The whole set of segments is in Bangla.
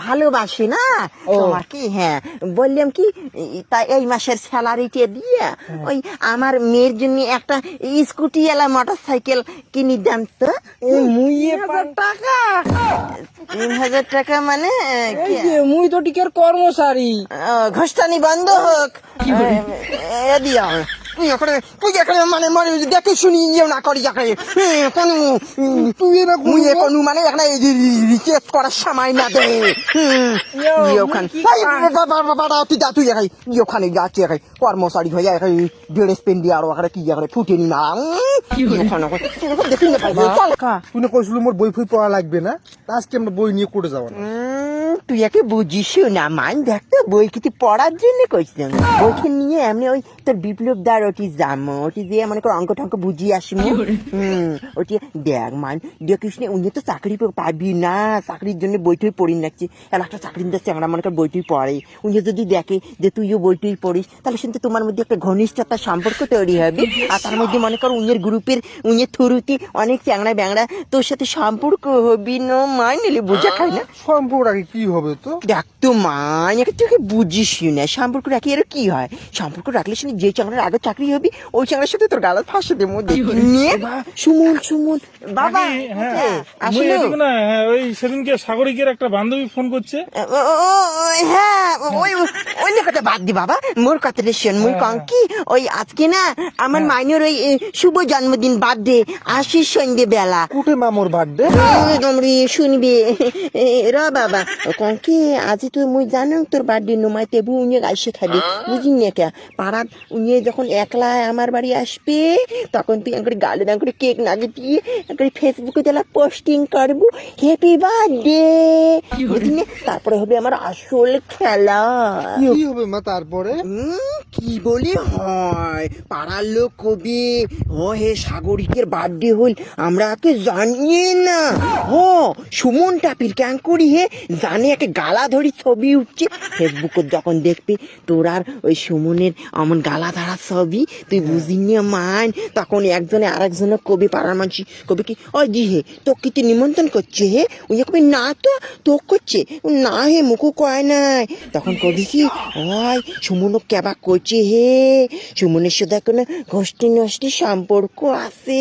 ভালোবাসি না। তোমাকে হ্যাঁ বললাম কি তা এই মাসের স্যালারিটা দিয়ে ওই আমার মেয়ের জন্য একটা স্কুটি এলা মোটর সাইকেল কিনে দেন তো টাকা তিন হাজার টাকা মানে মুই তো টিকের কর্মচারী ঘষ্টানি বন্ধ হোক এ দিয়া ইয়ে করে তুই এখানে মানে মানে দেখে শুনি ইয়ে না করি এখানে। কোনো? তুই না মুই কোনো মানে এখানে রিচেস করার সময় না দে। ইয়ে ওখানে তুই যা তুই এখানে ইয়ে ওখানে যাচ্ছে এখানে কর্মচারী হয়ে এখানে ড্রেস পেন দিয়ে আরও এখানে কি এখানে ফুটে নি না। উম, ওখানে দেখি না পাই চল। তুই না কইছিল মোর বই ফই পড়া লাগবে না? আজকে আমরা বই নিয়ে কোর্টে যাব না। তুই একে বুঝিস না মান দেখতো বই কিছু পড়ার জন্য কইছিস বইকে নিয়ে এমনি ওই তোর বিপ্লব দার ওটি যাম ওটি দিয়ে মনে কর অঙ্ক টঙ্ক বুঝিয়ে আসব হুম ওটি দেখ মান দেখিস না উনি তো চাকরি পাবি না চাকরির জন্য বইটই পড়ি নাকছি আর একটা চাকরি দিচ্ছে আমরা মনে কর বইটই পড়ে। উনি যদি দেখে যে তুইও বইটই পড়িস তাহলে কিন্তু তোমার মধ্যে একটা ঘনিষ্ঠতার সম্পর্ক তৈরি হবে। আর তার মধ্যে মনে কর উনির গ্রুপের উনির থ্রুতে অনেক চ্যাংড়া ব্যাংড়া তোর সাথে সম্পর্ক হবি না মান নিলে বোঝা খায় না। সম্পর্ক রাখি কি হবে তো? দেখ তো মা একে তোকে বুঝিস না সম্পর্ক রাখি এর কি হয়? সম্পর্ক রাখলে শুনি যে চাংড়ার আগে চাকরি হবি ওই চাংড়ার সাথে তোর গালাত ফাঁসে দেবো নিয়ে সুমন সুমন। বাবা হ্যাঁ। কোথায়? মুই না হ্যাঁ, ওই সেদিনকে সাগরিকের একটা বান্ধবী ফোন করছে। হ্যাঁ ওই ওই কথা বাদ দি বাবা মোর কথাটা শোন মুই কম কি ওই আজকে না আমার মাইনের ওই শুভ জন্মদিন বার্থডে আশিস সন্ধ্যে বেলা কুটে মামুর বার্থডে। শুনবি। এ, র বাবা কন কি আজি তুই মুই জানো তোর বার্থডে নুমাই তেবু উনি আইসে খাবি বুঝি না কে পাড়ার উনি যখন একলা আমার বাড়ি আসবে তখন তুই একবার গালে দাম করে কেক নাগে দিয়ে একবার ফেসবুকে দিলা পোস্টিং করব হ্যাপি বার্থডে বুঝলি তারপরে হবে আমার আসল খেলা। কি হবে মা তারপরে কি বলি? হয়, পাড়ার লোক কবি। ও হে সাগরিকের বার্থডে হল, আমরা একে জানিয়ে না। ও সুমন টাপির ক্যাং করি হে, জানে একে গালা ধরি ছবি উঠছে। ফেসবুকে যখন দেখবি, তোর আর ওই সুমনের অমন গালা ধরা ছবি, তুই বুঝিনি মান তখন একজনে আরেকজনে কবি পাড়ার মানুষ কবি কি, ওই জি হে তো কি তুই নিমন্ত্রণ করছে হে? উনি কবি, না তো তো করছে? না হে মুখু কয় নাই। তখন কবি কি, ওই সুমন কেবা করছে হে। সুমনের সাথে কোনো ঘষ্টি নষ্টি সম্পর্ক আছে।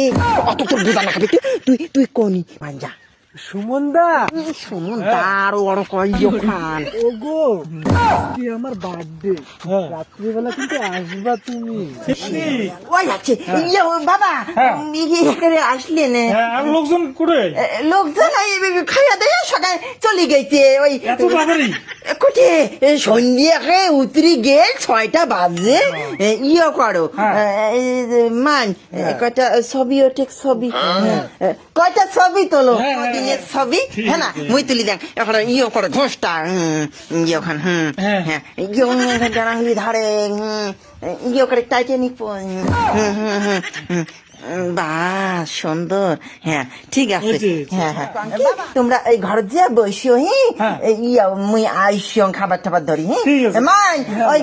অত তোর বোঝা না খাবি। তুই তুই কনি যা সুমন দা সুমন ওর কই খান? ওগো আজকে আমার বার্থডে হ্যাঁ। রাত্রিবেলা কিন্তু আসবা তুমি। ওই আছে ইয়ে বাবা হ্যাঁ। ইয়ে আসলে না। হ্যাঁ আর লোকজন করে লোকজন এই খাইয়া দেয়া সকাল চলে গেছে ওই এত তাড়াতাড়ি? কোটে সন্ধ্যে উতরি গে ছয়টা বাজে ইয়ে করো। মান কয়টা ছবি ওঠে ছবি? কয়টা ছবি তোলো? ছবি ঠিক হ্যাঁ না? মুই তুলি দেখ এখন ইয়ে করো ঘোষটা ইয়ে ওখান হুম হ্যাঁ। হ্যাঁ। ইয়ে জানাহলি ধারে ইয়ে করে টাইটানিক হুম হুম হুম হুম হুম। বা সুন্দর হ্যাঁ ঠিক আছে। হ্যাঁ হ্যাঁ। তোমরা এই ঘর যে বসো হি হ্যাঁ। ইয়া মুই আইসং খাবার টাবার ধরি হ্যাঁ। মান ওই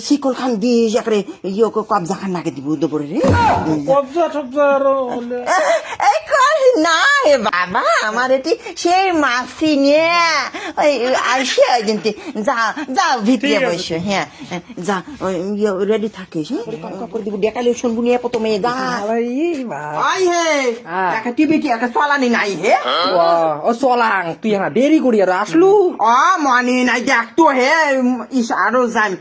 শিকল খান দিয়ে একরে ইয়ে কবজা খান নাকে দিব দুপুরে রে কবজা টবজা আরও না হে বাবা আমার এটি সেই মাসি নিয়ে ওই কিন্তু যা যাও ভিতরে বসে হ্যাঁ যা রেডি থাকিস হ্যাঁ। করে দিব দেখালে শুনব নিয়ে প্রথমে যা। আই হে হ্যাঁ। একটা টিভি কি একটা চালানি নাই হে? ও চলাং তুই হ্যাঁ দেরি করি আর আসলু। অ মনে নাই দেখ তো হে ইস আরও যান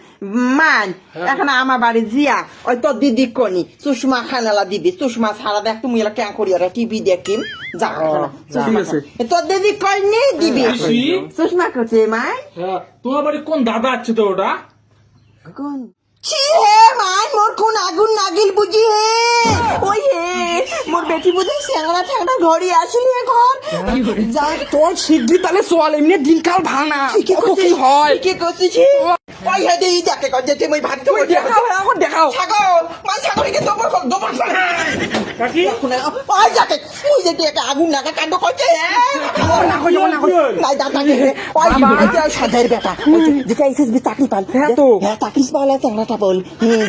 মান এখন আমার বাড়ি জিয়া ওই তো দিদি কনি সুষমা খানালা দিদি সুষমা ছাড়া দেখ তুমি এলা কেন করি আর টিভি দেখিম যা ঠিক আছে। তোর দিদি কইনি দিবি? সুষমা করছে মাই। হ্যাঁ, তোমার বাড়ি কোন দাদা আছে তো ওটা? কোন? ছি হে মাই মোর কোন আগুন নাগিল বুঝি হে? ওই হে মোর বেটি বুঝি স্যাংড়া ঠ্যাংড়া ঘড়ি আসলি ঘর যা তোর সিদ্ধি তাহলে চল এমনি দিনকাল ভাঙা। কি হয়? ঠিকই করছিস। ওই হে দেই দেখে কর যেতে মই ভাত তো দেখাও। এখন দেখাও। ছাগল মা ছাগলকে দবর দবর কাকি? ওই যাকে যে একটা আগুন লাগা কাণ্ড করছে ওই বেটা। যেটা এসএসবি চাকরি পাল হ্যাঁ তো। হ্যাঁ চাকরি পাওয়া চ্যাংড়াটা বল।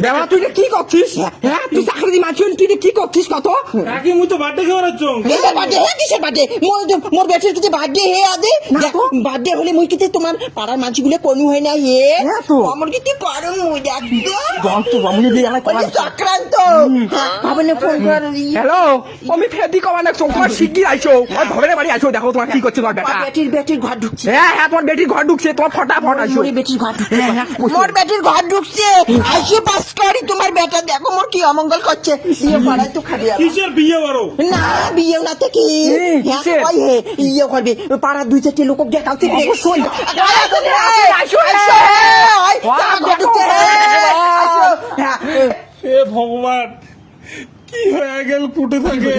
দেওয়া তুই কি করছিস? হ্যাঁ তুই চাকরি দি মাছি তুই কি করছিস কত? কাকি মুই তো বার্থডে খেয়ে বেড়াচ্ছ কিসের বার্থডে হ্যাঁ কিসের বার্থডে মোর মোর বেটির কিছু বার্থডে হে আদে। বার্থডে হলে মুই কিতে তোমার পাড়ার মানসিগুলো কোনো হয় না হে হ্যাঁ। আমার কিতে করম মুই একদম বল তো আমি যদি এলা ওই চক্রান্ত ফোন কর হ্যালো আমি ফেদি কমানে তোমার শিগগির আইছো বাড়ি আইছো দেখো তোমার কি করছে তোমার বেটা বেটির বেটির ঘর ঢুকছে হ্যাঁ হ্যাঁ তোমার বেটির ঘর ঢুকছে তোমার ফটাফট আইছো মোর বেটির ঘর ঢুকছে হ্যাঁ, হ্যাঁ, মোর বেটির ঘর ঢুকছে আইসে বাস করি তোমার বেটা দেখো মোর কি অমঙ্গল করছে বিয়ে করাই তো খাবি কিসের বিয়ে বারো না বিয়ে না তো কি হ্যাঁ কিসের? হে ইয়ে করবে পাড়ার দুই চারটে লোক অবশ্যই। ঘর ঢুকছে হ্যাঁ ভগবান কি হয়ে গেল ফুটে থাকে